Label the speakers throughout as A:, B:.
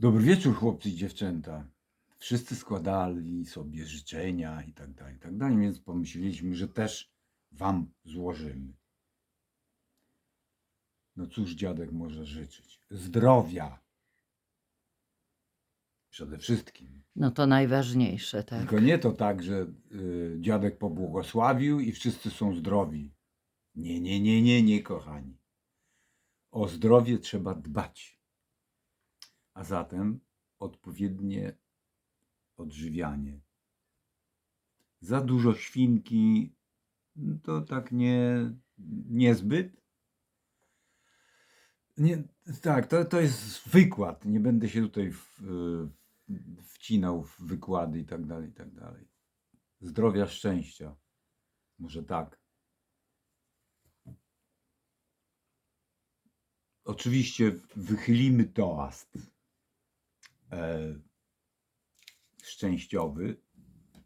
A: Dobry wieczór, chłopcy i dziewczęta. Wszyscy składali sobie życzenia i tak dalej, i tak dalej, więc pomyśleliśmy, że też wam złożymy. No cóż dziadek może życzyć? Zdrowia. Przede wszystkim.
B: No to najważniejsze, tak.
A: Tylko nie to tak, że y, dziadek pobłogosławił i wszyscy są zdrowi. Nie, nie, nie, nie, nie, kochani. O zdrowie trzeba dbać. A zatem odpowiednie odżywianie. Za dużo świnki to tak nie, niezbyt. Nie, tak, to, to jest wykład. Nie będę się tutaj w, wcinał w wykłady i tak dalej, i tak dalej. Zdrowia, szczęścia. Może tak. Oczywiście wychylimy toast e, szczęściowy.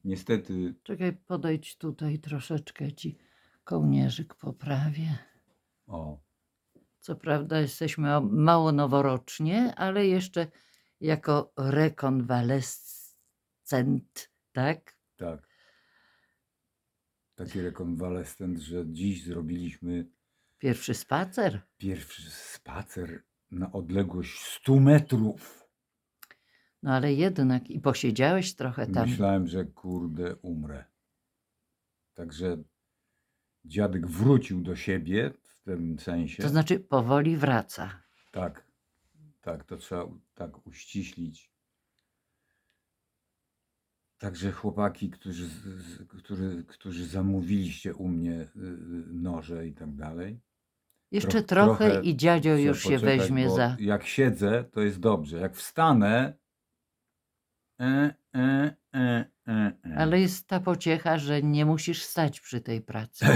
A: Niestety
B: Czekaj, podejdź tutaj troszeczkę ci kołnierzyk poprawię.
A: o,
B: Co prawda jesteśmy mało noworocznie, ale jeszcze jako rekonwalescent, tak?
A: tak. Taki rekonwalescent, że dziś zrobiliśmy
B: Pierwszy spacer.
A: pierwszy spacer na odległość 100 metrów.
B: No ale jednak i posiedziałeś trochę tam.
A: Myślałem, że kurde umrę. Także dziadek wrócił do siebie w tym sensie.
B: To znaczy powoli wraca.
A: Tak, tak, to trzeba u- tak uściślić. Także chłopaki, którzy, z- z- którzy, którzy zamówiliście u mnie y, y, noże i tak dalej.
B: Jeszcze
A: Tro-
B: trochę,
A: trochę
B: i dziadzio
A: Trzeba
B: już się
A: poczekać,
B: weźmie
A: bo
B: za.
A: Jak siedzę, to jest dobrze. Jak wstanę. E, e, e, e, e.
B: Ale jest ta pociecha, że nie musisz stać przy tej pracy.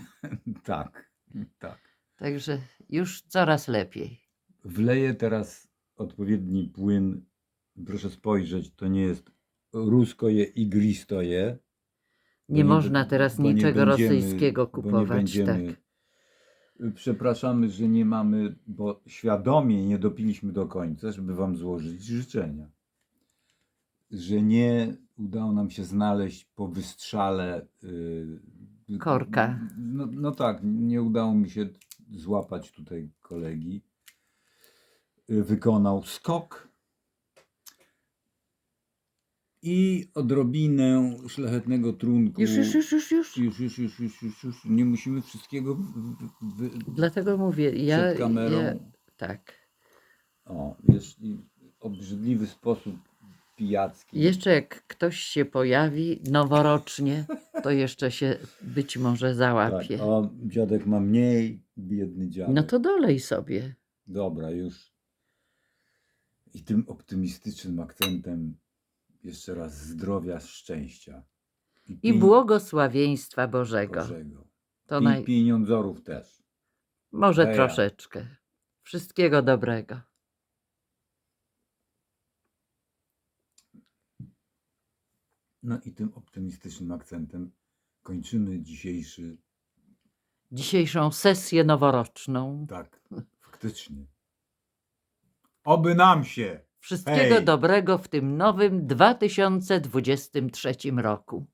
A: tak, tak.
B: Także już coraz lepiej.
A: Wleję teraz odpowiedni płyn. Proszę spojrzeć, to nie jest ruskoje iglistoje. bo
B: Nie można teraz
A: bo nie
B: niczego
A: będziemy-
B: rosyjskiego
A: bo nie
B: kupować.
A: będziemy-
B: Tak.
A: Przepraszamy, że nie mamy, bo świadomie nie dopiliśmy do końca, żeby Wam złożyć życzenia. Że nie udało nam się znaleźć po wystrzale. yy,
B: Korka.
A: No, no tak, nie udało mi się złapać tutaj kolegi. Yy, Wykonał skok. I odrobinę szlachetnego trunku.
B: Już, już, już, już, już.
A: Już, już, już, już, już, już. Nie musimy wszystkiego. wy-
B: Dlatego mówię, ja.
A: przed kamerą.
B: ja tak.
A: O, jest obrzydliwy sposób pijacki.
B: Jeszcze jak ktoś się pojawi noworocznie, to jeszcze się być może
A: tak,
B: załapie.
A: o, dziadek ma mniej, biedny dziadek.
B: No to dolej sobie.
A: Dobra, już. I tym optymistycznym akcentem jeszcze raz zdrowia, szczęścia.
B: I
A: pi-
B: błogosławieństwa Bożego.
A: Bożego.
B: To
A: I
B: naj...
A: pieniądzorów też.
B: Może
A: Heja.
B: troszeczkę. Wszystkiego dobrego.
A: No i tym optymistycznym akcentem kończymy dzisiejszy,
B: Dzisiejszą sesję noworoczną.
A: tak, faktycznie. Oby nam się!
B: Wszystkiego
A: Hej.
B: dobrego w tym nowym 2023 roku.